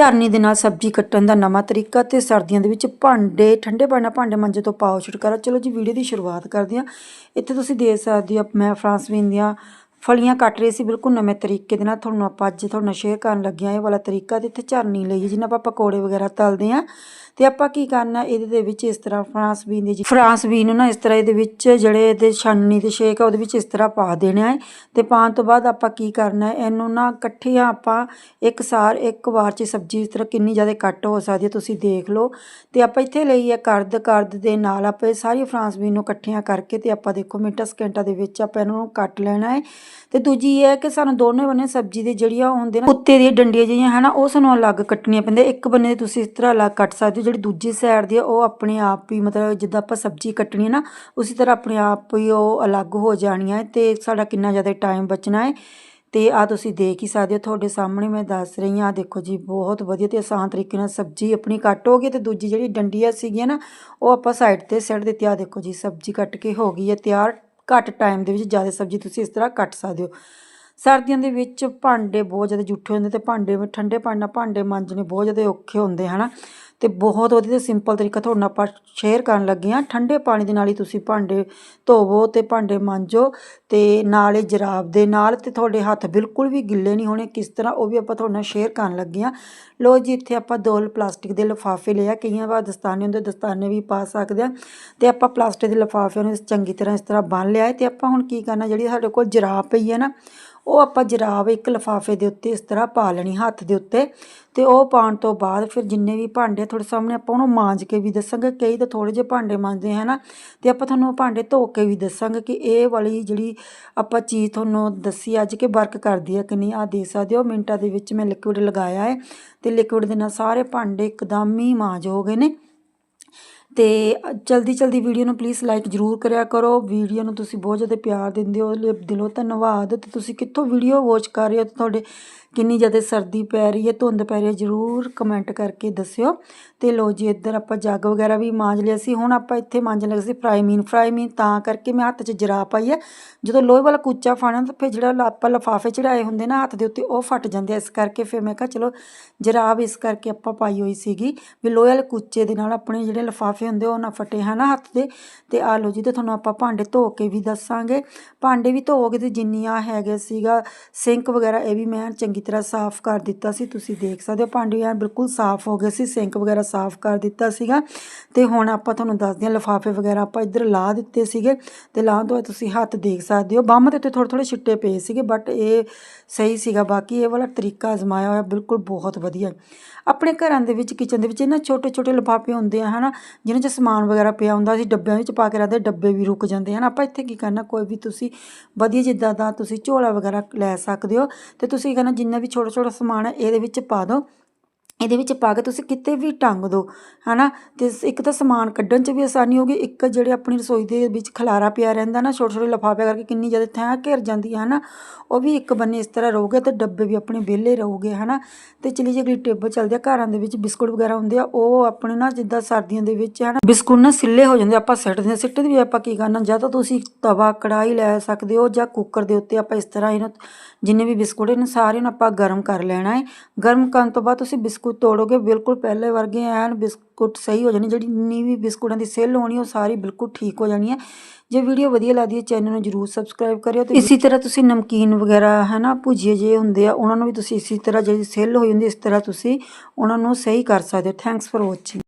ਝਰਨੀ ਦੇ ਨਾਲ ਸਬਜ਼ੀ ਕੱਟਣ ਦਾ ਨਵਾਂ ਤਰੀਕਾ ਤੇ ਸਰਦੀਆਂ ਦੇ ਵਿੱਚ ਭਾਂਡੇ, ਠੰਡੇ ਪਾਣੀ ਨਾਲ ਭਾਂਡੇ ਮੰਜੇ ਤੋਂ ਪਾਓ ਛੁਟਕਾਰਾ ਚਲੋ ਜੀ, ਵੀਡੀਓ ਦੀ ਸ਼ੁਰੂਆਤ ਕਰਦੇ ਹਾਂ। ਇੱਥੇ ਤੁਸੀਂ ਦੇਖ ਸਕਦੇ ਹੋ, ਮੈਂ ਫਰਾਂਸਵੀਨ ਦੀਆਂ ਫਲੀਆਂ ਕੱਟ ਰਹੀ ਸੀ, ਬਿਲਕੁਲ ਨਵੇਂ ਤਰੀਕੇ ਦੇ ਨਾਲ ਤੁਹਾਨੂੰ ਆਪਾਂ ਅੱਜ ਤੁਹਾਨੂੰ ਸ਼ੇਅਰ ਕਰਨ ਲੱਗਿਆ ਇਹ ਵਾਲਾ ਤਰੀਕਾ ਤੇ ਇੱਥੇ ਝਰਨੀ ਲਈ ਜਿਹਨਾਂ ਆਪਾਂ ਪਕੌੜੇ ਵਗੈਰਾ ਤਲਦੇ ਆ ਤੇ ਆਪਾਂ ਕੀ ਕਰਨਾ, ਇਹਦੇ ਦੇ ਵਿੱਚ ਇਸ ਤਰ੍ਹਾਂ ਫਰਾਂਸਵੀਨ ਦੀ ਜੀ ਫਰਾਂਸਵੀਨ ਨੂੰ ਨਾ ਇਸ ਤਰ੍ਹਾਂ ਇਹਦੇ ਵਿੱਚ ਜਿਹੜੇ ਇਹਦੇ ਛਾਨਣੀ ਤੇ ਸ਼ੇਕ ਆ, ਉਹਦੇ ਵਿੱਚ ਇਸ ਤਰ੍ਹਾਂ ਪਾ ਦੇਣਾ ਹੈ। ਤੇ ਪਾਉਣ ਤੋਂ ਬਾਅਦ ਆਪਾਂ ਕੀ ਕਰਨਾ, ਇਹਨੂੰ ਨਾ ਇਕੱਠਿਆਂ ਆਪਾਂ ਇੱਕ ਸਾਰ, ਇੱਕ ਵਾਰ ਚ ਸਬਜ਼ੀ ਇਸ ਤਰ੍ਹਾਂ ਕਿੰਨੀ ਜ਼ਿਆਦਾ ਕੱਟ ਹੋ ਸਕਦੀ ਹੈ, ਤੁਸੀਂ ਦੇਖ ਲਓ। ਤੇ ਆਪਾਂ ਇੱਥੇ ਲਈ ਹੈ ਕਰਦ ਕਰਦ ਦੇ ਨਾਲ ਆਪਾਂ ਇਹ ਸਾਰੀ ਫਰਾਂਸਵੀਨ ਨੂੰ ਇਕੱਠੀਆਂ ਕਰਕੇ ਤੇ ਆਪਾਂ ਦੇਖੋ ਮਿੰਟਾਂ ਸਕਿੰਟਾਂ ਦੇ ਵਿੱਚ ਆਪਾਂ ਇਹਨੂੰ ਕੱਟ ਲੈਣਾ ਹੈ। ਤੇ ਦੂਜੀ ਇਹ ਹੈ ਕਿ ਸਾਨੂੰ ਦੋਨੇ ਬੰਨੇ ਸਬਜ਼ੀ ਦੇ ਜਿਹੜੀਆਂ ਹੁੰਦੇ ਨਾ ਉੱਤੇ ਦੀਆਂ ਡੰਡੀਆਂ ਜਿਹੀਆਂ, ਹਨਾ, ਉਹ ਸਾਨੂੰ ਅਲੱਗ ਕੱਟਣੀਆਂ ਪੈਂਦੀਆਂ। ਇੱਕ ਬੰਨੇ ਦੀ ਤੁਸੀਂ ਇਸ ਤਰ੍ਹਾਂ ਅਲੱਗ ਕੱਟ ਸਕਦੇ ਹੋ, ਜਿਹੜੀ ਦੂਜੀ ਸਾਈਡ ਦੀ ਉਹ ਆਪਣੇ ਆਪ ਹੀ ਮਤਲਬ ਜਿੱਦਾਂ ਆਪਾਂ ਸਬਜ਼ੀ ਕੱਟਣੀ ਹੈ ਨਾ, ਉਸੇ ਤਰ੍ਹਾਂ ਆਪਣੇ ਆਪ ਹੀ ਉਹ ਅਲੱਗ ਹੋ ਜਾਣੀਆਂ ਹੈ ਤੇ ਸਾਡਾ ਕਿੰਨਾ ਜ਼ਿਆਦਾ ਟਾਈਮ ਬਚਣਾ ਹੈ। ਤੇ ਆ ਤੁਸੀਂ ਦੇਖ ਹੀ ਸਕਦੇ ਹੋ, ਤੁਹਾਡੇ ਸਾਹਮਣੇ ਮੈਂ ਦੱਸ ਰਹੀ ਹਾਂ, ਆਹ ਦੇਖੋ ਜੀ, ਬਹੁਤ ਵਧੀਆ ਤੇ ਆਸਾਨ ਤਰੀਕੇ ਨਾਲ ਸਬਜ਼ੀ ਆਪਣੀ ਕੱਟ ਹੋ ਗਈ ਤੇ ਦੂਜੀ ਜਿਹੜੀ ਡੰਡੀਆਂ ਸੀਗੀਆਂ ਨਾ, ਉਹ ਆਪਾਂ ਸਾਈਡ ਤੇ ਸਿੱਟ ਦਿੱਤੀ। ਆ ਦੇਖੋ ਜੀ, ਸਬਜ਼ੀ ਕੱਟ ਕੇ ਹੋ ਗਈ ਹੈ ਤਿਆਰ। ਘੱਟ ਟਾਈਮ ਦੇ ਵਿੱਚ ਜ਼ਿਆਦਾ ਸਬਜ਼ੀ ਤੁਸੀਂ ਇਸ ਤਰ੍ਹਾਂ ਕੱਟ ਸਕਦੇ ਹੋ। ਸਰਦੀਆਂ ਦੇ ਵਿੱਚ ਭਾਂਡੇ ਬਹੁਤ ਜ਼ਿਆਦਾ ਜੂਠੇ ਹੁੰਦੇ ਤੇ ਭਾਂਡੇ ਠੰਡੇ ਪਾਣੀ ਨਾਲ ਭਾਂਡੇ ਮਾਂਜਣੇ ਬਹੁਤ ਜ਼ਿਆਦਾ ਔਖੇ ਹੁੰਦੇ, ਹਨਾ? ਅਤੇ ਬਹੁਤ ਵਧੀਆ ਸਿੰਪਲ ਤਰੀਕਾ ਤੁਹਾਡੇ ਨਾਲ ਆਪਾਂ ਸ਼ੇਅਰ ਕਰਨ ਲੱਗੇ ਹਾਂ। ਠੰਡੇ ਪਾਣੀ ਦੇ ਨਾਲ ਹੀ ਤੁਸੀਂ ਭਾਂਡੇ ਧੋਵੋ ਅਤੇ ਭਾਂਡੇ ਮਾਂਜੋ ਅਤੇ ਨਾਲੇ ਜਰਾਬ ਦੇ ਨਾਲ ਅਤੇ ਤੁਹਾਡੇ ਹੱਥ ਬਿਲਕੁਲ ਵੀ ਗਿੱਲੇ ਨਹੀਂ ਹੋਣੇ। ਕਿਸ ਤਰ੍ਹਾਂ ਉਹ ਵੀ ਆਪਾਂ ਤੁਹਾਡੇ ਨਾਲ ਸ਼ੇਅਰ ਕਰਨ ਲੱਗੇ ਹਾਂ। ਲੋ ਜੀ, ਇੱਥੇ ਆਪਾਂ ਦੋ ਪਲਾਸਟਿਕ ਦੇ ਲਿਫਾਫੇ ਲਿਆ। ਕਈਆਂ ਵਾਰ ਦਸਤਾਨੇ ਹੁੰਦੇ, ਦਸਤਾਨੇ ਵੀ ਪਾ ਸਕਦੇ ਆ ਤੇ ਆਪਾਂ ਪਲਾਸਟਿਕ ਦੇ ਲਿਫਾਫੇ ਨੂੰ ਚੰਗੀ ਤਰ੍ਹਾਂ ਇਸ ਤਰ੍ਹਾਂ ਬੰਨ ਲਿਆ ਹੈ ਤੇ ਆਪਾਂ ਹੁਣ ਕੀ ਕਰਨਾ, ਜਿਹੜੀ ਸਾਡੇ ਕੋਲ ਜਰਾਬ ਪਈ ਹੈ ਨਾ ਉਹ ਆਪਾਂ ਜਰਾਬ ਇੱਕ ਲਿਫਾਫੇ ਦੇ ਉੱਤੇ ਇਸ ਤਰ੍ਹਾਂ ਪਾ ਲੈਣੀ, ਹੱਥ ਦੇ ਉੱਤੇ ਤੇ ਉਹ ਪਾਉਣ ਤੋਂ ਬਾਅਦ ਫਿਰ ਜਿੰਨੇ ਵੀ ਭਾਂਡੇ ਤੁਹਾਡੇ ਸਾਹਮਣੇ ਆਪਾਂ ਉਹਨੂੰ ਮਾਂਜ ਕੇ ਵੀ ਦੱਸਾਂਗੇ, ਕਈ ਤਾਂ ਥੋੜੇ ਜਿਹੇ ਭਾਂਡੇ ਮਾਂਜਦੇ ਹੈ ਨਾ ਤੇ ਆਪਾਂ ਤੁਹਾਨੂੰ ਉਹ ਭਾਂਡੇ ਧੋ ਕੇ ਵੀ ਦੱਸਾਂਗੇ ਕਿ ਇਹ ਵਾਲੀ ਜਿਹੜੀ ਆਪਾਂ ਚੀਜ਼ ਤੁਹਾਨੂੰ ਦੱਸੀ ਅੱਜ ਕਿ ਵਰਕ ਕਰਦੀ ਹੈ ਕਿ ਨਹੀਂ ਆ ਦੇ ਸਕਦੇ ਹੋ, ਮਿੰਟਾਂ ਦੇ ਵਿੱਚ ਮੈਂ ਲਿਕੁਇਡ ਲਗਾਇਆ ਹੈ ਤੇ ਲਿਕੁਇਡ ਦੇ ਨਾਲ ਸਾਰੇ ਭਾਂਡੇ ਇੱਕਦਮ ਹੀ ਮਾਂਜ ਹੋ ਗਏ ਨੇ। ਅਤੇ ਜਲਦੀ ਜਲਦੀ ਵੀਡੀਓ ਨੂੰ ਪਲੀਜ਼ ਲਾਈਕ ਜ਼ਰੂਰ ਕਰਿਆ ਕਰੋ। ਵੀਡੀਓ ਨੂੰ ਤੁਸੀਂ ਬਹੁਤ ਜ਼ਿਆਦਾ ਪਿਆਰ ਦਿੰਦੇ ਹੋ ਲਈ ਦਿਲੋਂ ਧੰਨਵਾਦ। ਅਤੇ ਤੁਸੀਂ ਕਿੱਥੋਂ ਵੀਡੀਓ ਵਾਚ ਕਰ ਰਹੇ ਹੋ ਤੁਹਾਡੇ ਕਿੰਨੀ ਜ਼ਿਆਦਾ ਸਰਦੀ ਪੈ ਰਹੀ ਹੈ, ਧੁੰਦ ਪੈ ਰਹੀ ਹੈ, ਜ਼ਰੂਰ ਕਮੈਂਟ ਕਰਕੇ ਦੱਸਿਓ। ਤੇ ਲੋ ਜੀ, ਇੱਧਰ ਆਪਾਂ ਜੱਗ ਵਗੈਰਾ ਵੀ ਮਾਂਜ ਲਿਆ ਸੀ। ਹੁਣ ਆਪਾਂ ਇੱਥੇ ਮਾਂਜਣ ਲੱਗੇ ਸੀ ਫਰਾਈਮੀਨ ਫਰਾਈਮੀਨ ਤਾਂ ਕਰਕੇ ਮੈਂ ਹੱਥ 'ਚ ਜਰਾ ਪਾਈ ਹੈ। ਜਦੋਂ ਲੋਹੇ ਵਾਲਾ ਕੁੱਚਾ ਫਾਣਾ ਤਾਂ ਫਿਰ ਜਿਹੜਾ ਆਪਾਂ ਲਫਾਫੇ ਚੜਾਏ ਹੁੰਦੇ ਨਾ ਹੱਥ ਦੇ ਉੱਤੇ, ਉਹ ਫਟ ਜਾਂਦੇ ਇਸ ਕਰਕੇ ਫਿਰ ਮੈਂ ਕਿਹਾ ਚਲੋ ਜਰਾਬ ਇਸ ਕਰਕੇ ਆਪਾਂ ਪਾਈ ਹੋਈ ਸੀਗੀ ਵੀ ਲੋਹੇ ਵਾਲੇ ਕੁੱਚੇ ਦੇ ਨਾਲ ਆਪਣੇ ਜਿਹੜੇ ਲਫਾਫੇ ਹੁੰਦੇ ਉਹ ਨਾ ਫਟੇ ਹਨਾ ਹੱਥ ਦੇ। ਤੇ ਆ ਲਓ ਜੀ, ਤੇ ਤੁਹਾਨੂੰ ਆਪਾਂ ਭਾਂਡੇ ਧੋ ਕੇ ਵੀ ਦੱਸਾਂਗੇ। ਭਾਂਡੇ ਵੀ ਧੋਗੇ ਤੇ ਜਿੰਨੀਆਂ ਹੈਗੇ ਸੀਗਾ, ਸਿੰਕ ਵਗੈਰਾ, ਇਹ ਵੀ ਮੈਂ ਚੰਗੀ ਤਰ੍ਹਾਂ ਸਾਫ਼ ਕਰ ਦਿੱਤਾ ਸੀ। ਤੁਸੀਂ ਦੇਖ ਸਕਦੇ ਹੋ, ਭਾਂਡੇ ਐਨ ਬਿਲਕੁਲ ਸਾਫ਼ ਹੋ ਗਏ ਸੀ, ਸਿੰਕ ਵਗੈਰਾ ਸਾਫ਼ ਕਰ ਦਿੱਤਾ ਸੀਗਾ। ਤੇ ਹੁਣ ਆਪਾਂ ਤੁਹਾਨੂੰ ਦੱਸਦੇ ਹਾਂ, ਲਿਫਾਫੇ ਵਗੈਰਾ ਆਪਾਂ ਇੱਧਰ ਲਾ ਦਿੱਤੇ ਸੀਗੇ। ਤੇ ਲਾਉਣ ਤੋਂ ਤੁਸੀਂ ਹੱਥ ਦੇਖ ਸਕਦੇ ਹੋ, ਬੰਮ ਦੇ ਉੱਤੇ ਥੋੜੇ ਥੋੜੇ ਛਿੱਟੇ ਪਏ ਸੀਗੇ ਬਟ ਇਹ ਸਹੀ ਸੀਗਾ। ਬਾਕੀ ਇਹ ਵਾਲਾ ਤਰੀਕਾ ਅਜ਼ਮਾਇਆ ਹੋਇਆ ਬਿਲਕੁਲ ਬਹੁਤ ਵਧੀਆ। ਆਪਣੇ ਘਰਾਂ ਦੇ ਵਿੱਚ ਕਿਚਨ ਦੇ ਵਿੱਚ ਇਹਨਾਂ ਛੋਟੇ ਛੋਟੇ ਲਿਫਾਫੇ ਹੁੰਦੇ ਆ, ਹਨਾ ਜਿਹਨਾਂ 'ਚ ਸਮਾਨ ਵਗੈਰਾ ਪਿਆ ਹੁੰਦਾ ਸੀ ਡੱਬਿਆਂ ਵਿੱਚ ਪਾ ਕੇ ਰੱਖਦੇ, ਡੱਬੇ ਵੀ ਰੁਕ ਜਾਂਦੇ ਹਨ। ਆਪਾਂ ਇੱਥੇ ਕੀ ਕਰਨਾ, ਕੋਈ ਵੀ ਤੁਸੀਂ ਵਧੀਆ ਜਿੱਦਾਂ ਦਾ ਤੁਸੀਂ ਝੋਲਾ ਵਗੈਰਾ ਲੈ ਸਕਦੇ ਹੋ ਅਤੇ ਤੁਸੀਂ ਕਰਨਾ, ਜਿੰਨਾ ਵੀ ਛੋਟਾ ਛੋਟਾ ਸਮਾਨ ਹੈ, ਇਹਦੇ ਵਿੱਚ ਪਾ ਦਿਓ। ਇਹਦੇ ਵਿੱਚ ਪਾ ਕੇ ਤੁਸੀਂ ਕਿਤੇ ਵੀ ਟੰਗ ਦਿਓ ਨਾ ਅਤੇ ਇੱਕ ਤਾਂ ਸਮਾਨ ਕੱਢਣ 'ਚ ਵੀ ਆਸਾਨੀ ਹੋਗੀ ਇੱਕ ਜਿਹੜੇ ਆਪਣੀ ਰਸੋਈ ਦੇ ਵਿੱਚ ਖਲਾਰਾ ਪਿਆ ਰਹਿੰਦਾ ਨਾ ਛੋਟੇ ਛੋਟੇ ਲਿਫਾਫੇ ਕਰਕੇ ਕਿੰਨੀ ਜ਼ਿਆਦਾ ਥਾਂ ਘਿਰ ਜਾਂਦੀ ਹੈ ਨਾ ਉਹ ਵੀ ਇੱਕ ਬੰਨੇ ਇਸ ਤਰ੍ਹਾਂ ਰਹੂਗੇ ਅਤੇ ਡੱਬੇ ਵੀ ਆਪਣੇ ਵਿਹਲੇ ਰਹੂਗੇ ਹੈ ਨਾ ਅਤੇ ਚਲੀ ਜੇ ਅਗਲੀ ਟੇਬਲ ਚੱਲਦੇ ਆ, ਘਰਾਂ ਦੇ ਵਿੱਚ ਬਿਸਕੁਟ ਵਗੈਰਾ ਹੁੰਦੇ ਆ, ਉਹ ਆਪਣੇ ਨਾ ਜਿੱਦਾਂ ਸਰਦੀਆਂ ਦੇ ਵਿੱਚ ਹੈ ਨਾ ਬਿਸਕੁਟ ਨਾ ਸਿੱਲੇ ਹੋ ਜਾਂਦੇ ਆਪਾਂ ਸਿੱਟਦੇ ਆ ਸਿੱਟੇ ਵੀ ਆਪਾਂ ਕੀ ਕਰਨਾ, ਜਾਂ ਤਾਂ ਤੁਸੀਂ ਤਵਾ ਕੜਾਈ ਲੈ ਸਕਦੇ ਹੋ, ਜਾਂ ਕੁੱਕਰ ਦੇ ਉੱਤੇ ਆਪਾਂ ਇਸ ਤਰ੍ਹਾਂ ਇਹਨੂੰ ਜਿੰਨੇ ਵੀ ਬਿਸਕੁਟ ਇਹਨੂੰ ਸਾਰਿਆਂ ਨੂੰ ਆਪਾਂ ਗਰਮ ਕਰ ਲੈਣਾ ਹੈ ਗਰਮ ਕਰਨ ਤੋਂ ਬਾਅਦ ਤੁਸੀਂ ਬਿਸਕੁਟ ਤੋੜੋਗੇ, ਬਿਲਕੁਲ ਪਹਿਲੇ ਵਰਗੇ ਐਨ ਬਿਸਕੁਟ ਸਹੀ ਹੋ ਜਾਣੀ, ਜਿਹੜੀ ਜਿੰਨੀ ਵੀ ਬਿਸਕੁਟਾਂ ਦੀ ਸੇਲ ਹੋਣੀ, ਉਹ ਸਾਰੀ ਬਿਲਕੁਲ ਠੀਕ ਹੋ ਜਾਣੀ ਹੈ। ਜੇ ਵੀਡੀਓ ਵਧੀਆ ਲੱਗਦੀ ਹੈ, ਚੈਨਲ ਨੂੰ ਜਰੂਰ ਸਬਸਕ੍ਰਾਈਬ ਕਰਿਓ ਤੇ ਇਸੇ ਤਰ੍ਹਾਂ ਤੁਸੀਂ ਨਮਕੀਨ ਵਗੈਰਾ ਹੈ ਨਾ ਭੁਜੀਏ ਜੇ ਹੁੰਦੇ ਆ, ਉਹਨਾਂ ਨੂੰ ਵੀ ਤੁਸੀਂ ਇਸੇ ਤਰ੍ਹਾਂ ਜਿਹੜੀ ਸੇਲ ਹੋਈ ਹੁੰਦੀ, ਇਸ ਤਰ੍ਹਾਂ ਤੁਸੀਂ ਉਹਨਾਂ ਨੂੰ ਸਹੀ ਕਰ ਸਕਦੇ ਹੋ। Thanks for watching